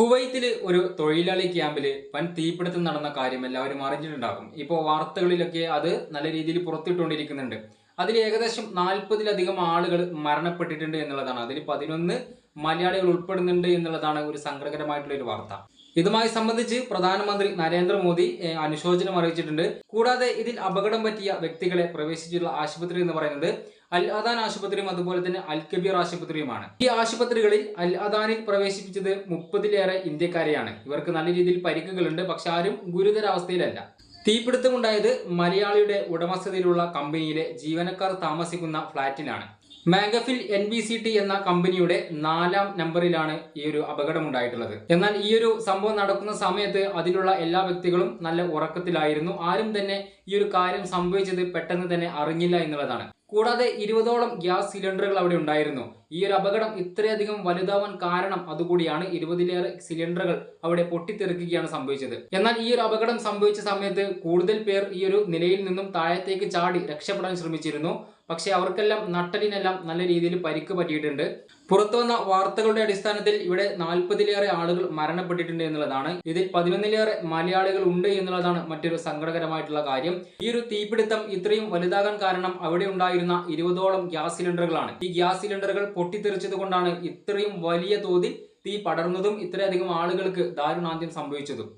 കുവൈത്തിൽ ഒരു തൊഴിലാളി ക്യാമ്പിൽ വൻ തീപിടുത്തം നടന്ന കാര്യം എല്ലാവരും അറിഞ്ഞിട്ടുണ്ടാകും. ഇപ്പോൾ വാർത്തകളിലൊക്കെ അത് നല്ല രീതിയിൽ പുറത്തിട്ടുകൊണ്ടിരിക്കുന്നുണ്ട്. അതിൽ ഏകദേശം നാൽപ്പതിലധികം ആളുകൾ മരണപ്പെട്ടിട്ടുണ്ട് എന്നുള്ളതാണ്. അതിൽ പതിനൊന്ന് മലയാളികൾ ഉൾപ്പെടുന്നുണ്ട് എന്നുള്ളതാണ് ഒരു സങ്കടകരമായിട്ടുള്ള ഒരു വാർത്ത. ഇതുമായി സംബന്ധിച്ച് പ്രധാനമന്ത്രി നരേന്ദ്രമോദി അനുശോചനം അറിയിച്ചിട്ടുണ്ട്. കൂടാതെ ഇതിൽ അപകടം പറ്റിയ വ്യക്തികളെ പ്രവേശിച്ചിട്ടുള്ള ആശുപത്രി എന്ന് പറയുന്നത് അൽ അദാൻ ആശുപത്രിയും അതുപോലെ തന്നെ അൽ കബീർ ആശുപത്രിയുമാണ്. ഈ ആശുപത്രികളിൽ അൽ അദാനിൽ പ്രവേശിപ്പിച്ചത് മുപ്പതിലേറെ ഇന്ത്യക്കാരെയാണ്. ഇവർക്ക് നല്ല രീതിയിൽ പരിക്കുകളുണ്ട് പക്ഷെ ആരും ഗുരുതരാവസ്ഥയിലല്ല. തീപിടുത്തമുണ്ടായത് മലയാളിയുടെ ഉടമസ്ഥതയിലുള്ള കമ്പനിയിലെ ജീവനക്കാർ താമസിക്കുന്ന ഫ്ളാറ്റിലാണ് മാഗഫിൽ എൻ ബി സി ടി എന്ന കമ്പനിയുടെ നാലാം നമ്പറിലാണ് ഈ ഒരു അപകടം ഉണ്ടായിട്ടുള്ളത് എന്നാൽ ഈ ഒരു സംഭവം നടക്കുന്ന സമയത്ത് അതിലുള്ള എല്ലാ വ്യക്തികളും നല്ല ഉറക്കത്തിലായിരുന്നു. ആരും തന്നെ ഈ ഒരു കാര്യം സംഭവിച്ചത് പെട്ടെന്ന് തന്നെ അറിഞ്ഞില്ല എന്നുള്ളതാണ്. കൂടാതെ ഇരുപതോളം ഗ്യാസ് സിലിണ്ടറുകൾ അവിടെ ഉണ്ടായിരുന്നു. ഈ ഒരു അപകടം ഇത്രയധികം വലുതാവാൻ കാരണം അതുകൂടിയാണ് ഇരുപതിലേറെ സിലിണ്ടറുകൾ അവിടെ പൊട്ടിത്തെറിക്കുകയാണ് സംഭവിച്ചത്. എന്നാൽ ഈ ഒരു അപകടം സംഭവിച്ച സമയത്ത് കൂടുതൽ പേർ ഈ ഒരു നിലയിൽ നിന്നും താഴത്തേക്ക് ചാടി രക്ഷപ്പെടാൻ ശ്രമിച്ചിരുന്നു. പക്ഷേ അവർക്കെല്ലാം നട്ടലിനെല്ലാം നല്ല രീതിയിൽ പരിക്ക് പറ്റിയിട്ടുണ്ട്. പുറത്തു വന്ന വാർത്തകളുടെ അടിസ്ഥാനത്തിൽ ഇവിടെ നാൽപ്പതിലേറെ ആളുകൾ മരണപ്പെട്ടിട്ടുണ്ട് എന്നുള്ളതാണ്. ഇതിൽ പതിനൊന്നിലേറെ മലയാളികൾ ഉണ്ട് എന്നുള്ളതാണ് മറ്റൊരു സങ്കടകരമായിട്ടുള്ള കാര്യം. ഈ ഒരു തീപിടുത്തം ഇത്രയും വലുതാകാൻ കാരണം അവിടെ ഉണ്ടായിരുന്ന ഇരുപതോളം ഗ്യാസ് സിലിണ്ടറുകളാണ്. ഈ ഗ്യാസ് സിലിണ്ടറുകൾ പൊട്ടിത്തെറിച്ചത് കൊണ്ടാണ് ഇത്രയും വലിയ തോതിൽ തീ പടർന്നതും ഇത്രയധികം ആളുകൾക്ക് ദാരുണാന്ത്യം സംഭവിച്ചതും.